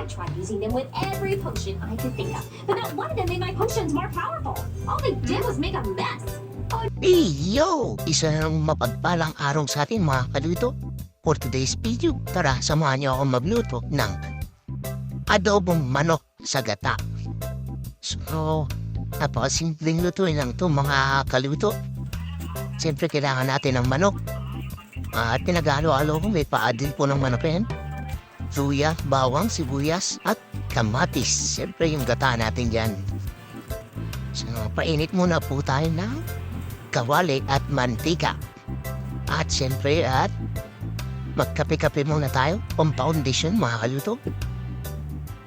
I tried using them with every potion I could think of, but not one of them made my potions more powerful. All they did was make a mess. Iyo! Isa ng mapagpalang araw sa atin mga kaluto. For today's video, tara samahan niyo ako magluto ng adobong manok sa gata. So, napakasimpleng lutuin lang to mga kaluto. Siyempre kailangan natin ng manok. At pinag-halo-halo ko may paa din po ng manok yan. Luya, bawang, sibuyas, at kamatis. Siyempre yung gata natin dyan. So, painit muna po tayo ng kawali at mantika. At siyempre at magkape-kape muna tayo, pang foundation mga kaluto.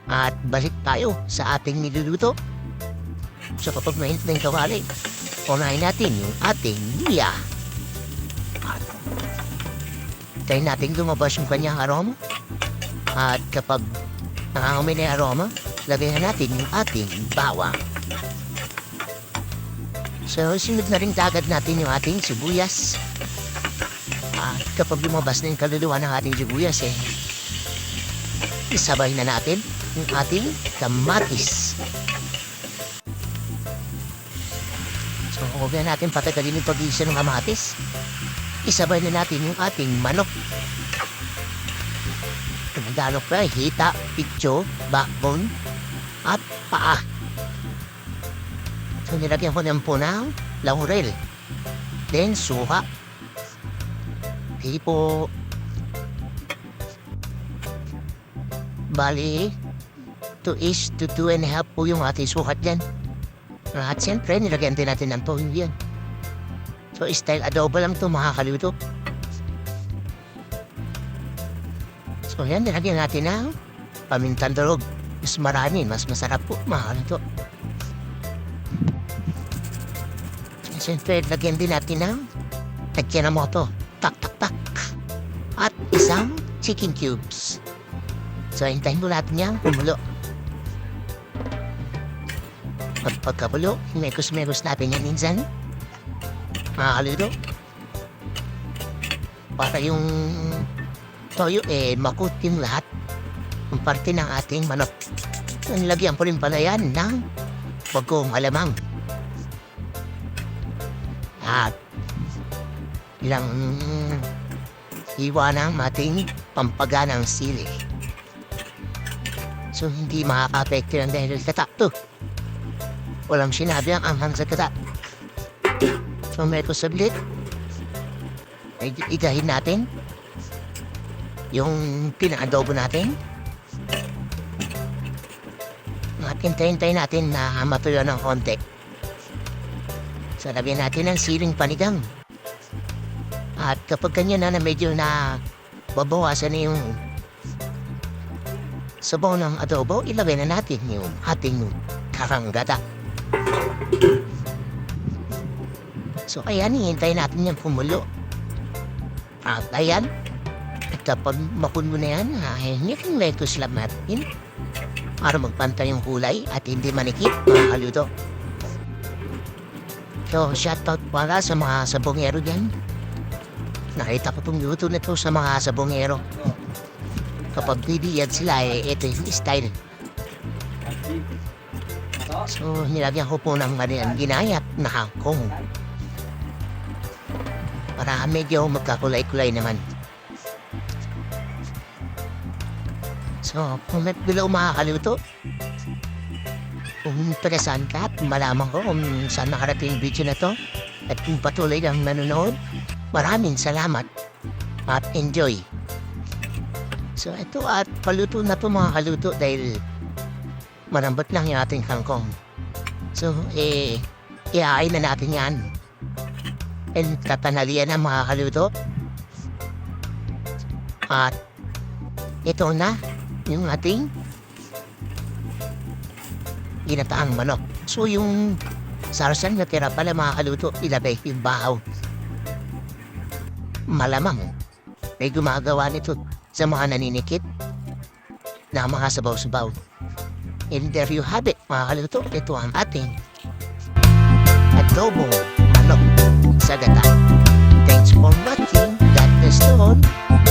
At balik tayo sa ating niluluto. So kapag mainit na yung kawali, unahin natin yung ating luya. At tayo natin lumabas yung kanyang aroma. At kapag nangangamoy na aroma, na natin yung ating bawang. So, sunod na rin agad natin yung ating sibuyas. At kapag lumabas na yung kaluluwa ng ating sibuyas, eh, isabay na natin yung ating kamatis. So, huwag na natin patagalin yung pag-iisa ng kamatis. Isabay na natin yung ating manok. Tumadalo pa, hita, pitso, backbone, at paa. So, nilagyan ko ng punaw, laurel, then suha. Hindi po. Bali, 2 is to 2 and a half po yung ating sukat dyan. At siyempre, nilagyan din natin ng toyo yan. So, style adobo lang to makakaluto. So, yan, nilagyan natin ng pamintang durog. Mas marami, mas masarap po makakaluto. Siyempre, lagyan din natin ng tagyan ng moto. Tak, tak, tak. At isang chicken cubes. So, hintayin mo natin yan kumulo. Pag pagkakulo, mekos-mekos natin yan minsan. Makakalito. Para yung toyo eh makutin lahat ng parte ng ating manok. Nilagyan po rin pala yan ng bagong alamang. At ilang iwa ng ating pampaganang sili. So hindi makaka-apekto yan dahil kata to. Walang sinabi ang anghang sa kata. So may kusablit. Ay igahin natin yung pinaadobo natin. At hintayin-tayin natin na matuyo ng konti. So, lagyan natin ng siling panigang. At kapag ganyan na na medyo na babawasan na yung sabaw ng adobo, ilagay na natin yung ating karanggata. So, ayan, hihintayin natin yung pumulo. At ayan, kapag makulo na yan, hihingitin lettuce lang natin para magpantay yung kulay at hindi manikip mga kaluto. So, shoutout pala sa mga sabongero dyan. Nakita ko itong luto na sa mga sabongero. Kapag bibiyag sila, eh, ito yung style. So, nilagyan ko po ng marian ginayat na hangkong. Para medyo magkakulay-kulay naman. Kung may below makakaluto, kung interesan ka at malaman ko kung saan nakarating yung video na to at kung patuloy kang nanonood, maraming salamat at enjoy. So ito at paluto na to mga kaluto dahil marambot lang yung ating kangkong. So eh, iaay na natin yan. And tatanalian na mga kaluto. At ito na yung ating ginataang manok. So yung sarsan na tira pala mga kaluto, ilagay yung bahaw. Malamang may gumagawa nito sa mga naninikit na mga sabaw-sabaw. And there you have it, mga kaluto. Ito ang ating adobong manok sa gata. Thanks for watching. God bless you all.